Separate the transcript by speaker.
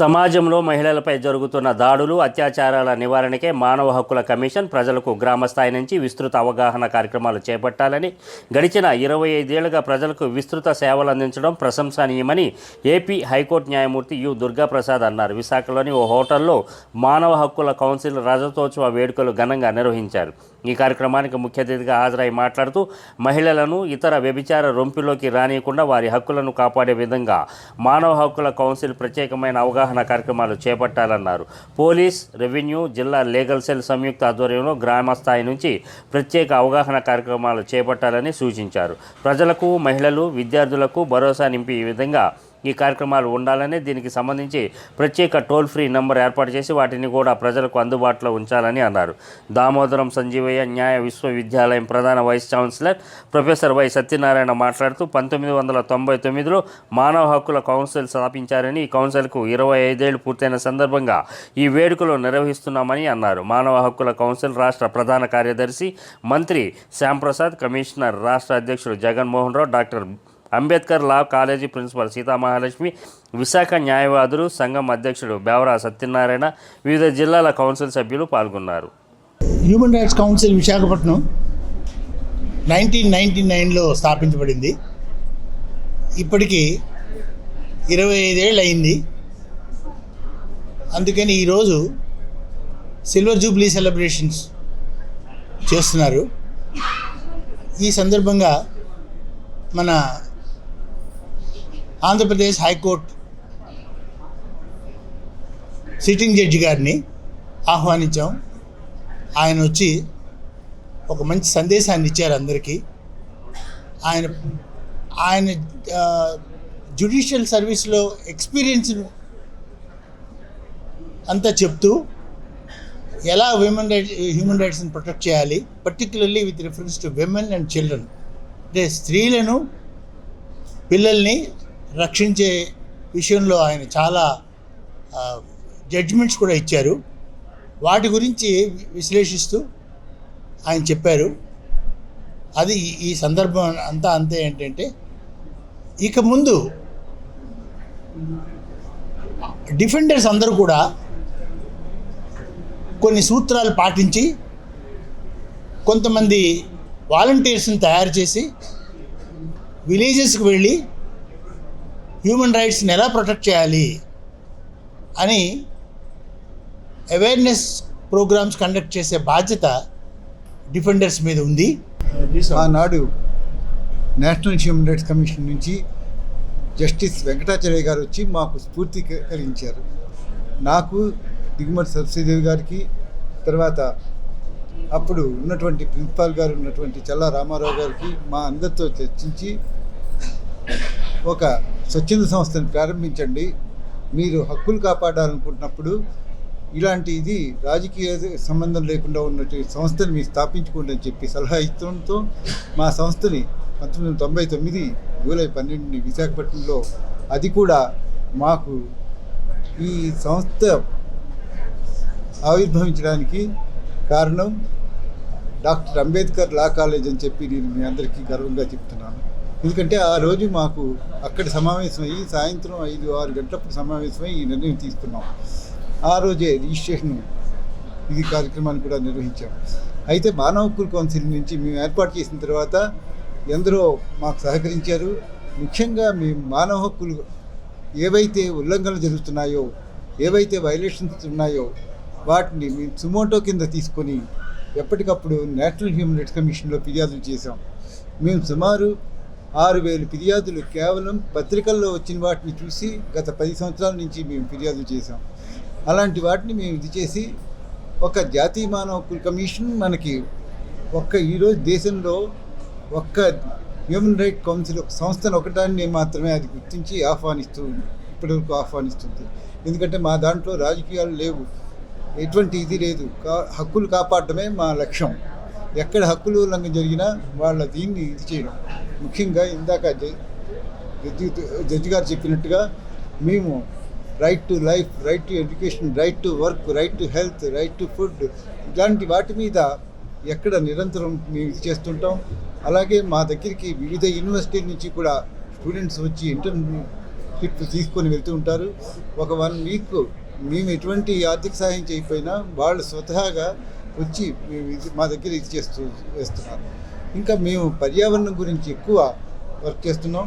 Speaker 1: సమాజంలో మహిళలపై జరుగుతున్న దాడులు అత్యాచారాల నివారణకే మానవ హక్కుల కమిషన్ ప్రజలకు గ్రామ స్థాయి నుంచి విస్తృత అవగాహన కార్యక్రమాలు చేపట్టాలని గడిచిన ఇరవై ఐదేళ్ళుగా ప్రజలకు విస్తృత సేవలు అందించడం ప్రశంసనీయమని ఏపీ హైకోర్టు న్యాయమూర్తి యు. దుర్గాప్రసాద్ అన్నారు. విశాఖలోని ఓ హోటల్లో మానవ హక్కుల కౌన్సిల్ రజతోత్సవ వేడుకలు ఘనంగా నిర్వహించారు. ఈ కార్యక్రమానికి ముఖ్య అతిథిగా హాజరై మాట్లాడుతూ మహిళలను ఇతర వ్యభిచార రొంపిలోకి రానియకుండా వారి హక్కులను కాపాడే విధంగా మానవ హక్కుల కౌన్సిల్ ప్రత్యేకమైన అవగాహన కార్యక్రమాలు చేపట్టాలన్నారు. పోలీస్ రెవెన్యూ జిల్లా లీగల్ సెల్ సంయుక్త ఆధ్వర్యంలో గ్రామ స్థాయి నుంచి ప్రత్యేక అవగాహన కార్యక్రమాలు చేపట్టాలని సూచించారు. ప్రజలకు మహిళలు విద్యార్థులకు భరోసా నింపి ఈ విధంగా ఈ కార్యక్రమాలు ఉండాలని దీనికి సంబంధించి ప్రత్యేక టోల్ ఫ్రీ నంబర్ ఏర్పాటు చేసి వాటిని కూడా ప్రజలకు అందుబాటులో ఉంచాలని అన్నారు. దామోదరం సంజీవయ్య న్యాయ విశ్వవిద్యాలయం ప్రధాన vice chancellor professor Y Satyanarayana మాట్లాడుతూ పంతొమ్మిది వందల తొంభై తొమ్మిదిలో మానవ హక్కుల కౌన్సిల్ స్థాపించారని ఈ కౌన్సిల్కు ఇరవై ఐదేళ్ళు పూర్తయిన సందర్భంగా ఈ వేడుకలు నిర్వహిస్తున్నామని అన్నారు. మానవ హక్కుల కౌన్సిల్ రాష్ట్ర ప్రధాన కార్యదర్శి మంత్రి శ్యాంప్రసాద్ కమిషనర్ రాష్ట్ర అధ్యక్షుడు Jaganmohan Rao doctor Ambedkar law college principal Seethamahalakshmi Visakha న్యాయవాదులు సంఘం అధ్యక్షుడు బేవరా సత్యనారాయణ వివిధ జిల్లాల కౌన్సిల్ సభ్యులు పాల్గొన్నారు.
Speaker 2: Human rights council Visakhapatnam nineteen ninety నైన్లో స్థాపించబడింది. ఇప్పటికీ ఇరవై ఐదేళ్ళు అయింది. అందుకని ఈరోజు సిల్వర్ జూబ్లీ సెలబ్రేషన్స్ చేస్తున్నారు. ఈ సందర్భంగా మన ఆంధ్రప్రదేశ్ హైకోర్టు సిట్టింగ్ జడ్జి గారిని ఆహ్వానించాం. ఆయన వచ్చి ఒక మంచి సందేశాన్ని ఇచ్చారు అందరికీ. ఆయన ఆయన జ్యుడిషియల్ సర్వీస్లో ఎక్స్పీరియన్స్ అంతా చెప్తూ ఎలా విమెన్ రైట్స్ హ్యూమన్ రైట్స్ని ప్రొటెక్ట్ చేయాలి particularly with reference to women and children అంటే స్త్రీలను పిల్లల్ని రక్షించే విషయంలో ఆయన చాలా జడ్జిమెంట్స్ కూడా ఇచ్చారు. వాటి గురించి విశ్లేషిస్తూ ఆయన చెప్పారు. అది ఈ- సందర్భం అంతా అంతే ఏంటంటే ఇక ముందు డిఫెండర్స్ అందరూ కూడా కొన్ని సూత్రాలు పాటించి కొంతమంది వాలంటీర్స్ని తయారు చేసి విలేజెస్కి వెళ్ళి హ్యూమన్ రైట్స్ని ఎలా ప్రొటెక్ట్ చేయాలి అని అవేర్నెస్ ప్రోగ్రామ్స్ కండక్ట్ చేసే బాధ్యత డిఫెండర్స్ మీద ఉంది.
Speaker 3: ఆనాడు నేషనల్ హ్యూమన్ రైట్స్ కమిషన్ నుంచి జస్టిస్ వెంకటాచార్య గారు వచ్చి మాకు స్ఫూర్తి కలిగించారు నాకు దిగుమతి సరస్వతిదేవి గారికి తర్వాత అప్పుడు ఉన్నటువంటి ప్రిన్సిపాల్ గారు ఉన్నటువంటి చల్లా రామారావు గారికి మా అందరితో చర్చించి ఒక స్వచ్ఛంద సంస్థను ప్రారంభించండి. మీరు హక్కులు కాపాడాలనుకుంటున్నప్పుడు ఇలాంటి ఇది రాజకీయ సంబంధం లేకుండా ఉన్నటువంటి సంస్థను మీరు స్థాపించుకోండి అని చెప్పి సలహా ఇస్తుండటం మా సంస్థని పంతొమ్మిది వందల తొంభై తొమ్మిది జూలై పన్నెండుని విశాఖపట్నంలో అది కూడా మాకు ఈ సంస్థ ఆవిర్భవించడానికి కారణం డాక్టర్ అంబేద్కర్ లా కాలేజ్ అని చెప్పి నేను మీ అందరికీ గర్వంగా చెప్తున్నాను. ఎందుకంటే ఆ రోజు మాకు అక్కడ సమావేశమయ్యి సాయంత్రం ఐదు ఆరు గంటలప్పుడు సమావేశమై ఈ నిర్ణయం తీసుకున్నాం. ఆ రోజే రిజిస్ట్రేషన్ ఇది కార్యక్రమాన్ని కూడా నిర్వహించాం. అయితే మానవ హక్కుల కౌన్సిల్ నుంచి మేము ఏర్పాటు చేసిన తర్వాత ఎందరో మాకు సహకరించారు. ముఖ్యంగా మేము మానవ హక్కులు ఏవైతే ఉల్లంఘనలు జరుగుతున్నాయో ఏవైతే వైలేషన్స్ ఉన్నాయో వాటిని మేము సుమోటో కింద తీసుకొని ఎప్పటికప్పుడు నేషనల్ హ్యూమన్ రైట్స్ కమిషన్లో ఫిర్యాదులు చేశాం. మేము సుమారు ఆరు వేలు ఫిర్యాదులు కేవలం పత్రికల్లో వచ్చిన వాటిని చూసి గత పది సంవత్సరాల నుంచి మేము ఫిర్యాదులు చేశాం. అలాంటి వాటిని మేము ఇది చేసి ఒక జాతీయ మానవ హక్కుల కమిషన్ మనకి ఒక్క ఈరోజు దేశంలో ఒక్క హ్యూమన్ రైట్ కౌన్సిల్ ఒక సంస్థను ఒకటాన్ని మాత్రమే అది గుర్తించి ఆహ్వానిస్తూ ఇప్పటివరకు ఆహ్వానిస్తుంది. ఎందుకంటే మా దాంట్లో రాజకీయాలు లేవు. ఎటువంటి ఇది లేదు. కా హక్కులు కాపాడటమే మా లక్ష్యం. ఎక్కడ హక్కులు ఉల్లంఘన జరిగినా వాళ్ళ దీన్ని ఇది చేయడం. ముఖ్యంగా ఇందాక జడ్జి జడ్జి గారు చెప్పినట్టుగా మేము right to life right to education right to work right to health right to food ఇలాంటి వాటి మీద ఎక్కడ నిరంతరం మేము ఇది చేస్తుంటాం. అలాగే మా దగ్గరికి వివిధ యూనివర్సిటీల నుంచి కూడా స్టూడెంట్స్ వచ్చి ఇంటర్న్షిప్ తీసుకొని వెళ్తూ ఉంటారు. ఒక వన్ వీక్ మేము ఎటువంటి ఆర్థిక సహాయం చేయకపోయినా వాళ్ళు స్వతహాగా వచ్చి మేము మా దగ్గర ఇది చేస్తూ వేస్తున్నారు ఇంకా మేము పర్యావరణం గురించి ఎక్కువ వర్క్ చేస్తున్నాం.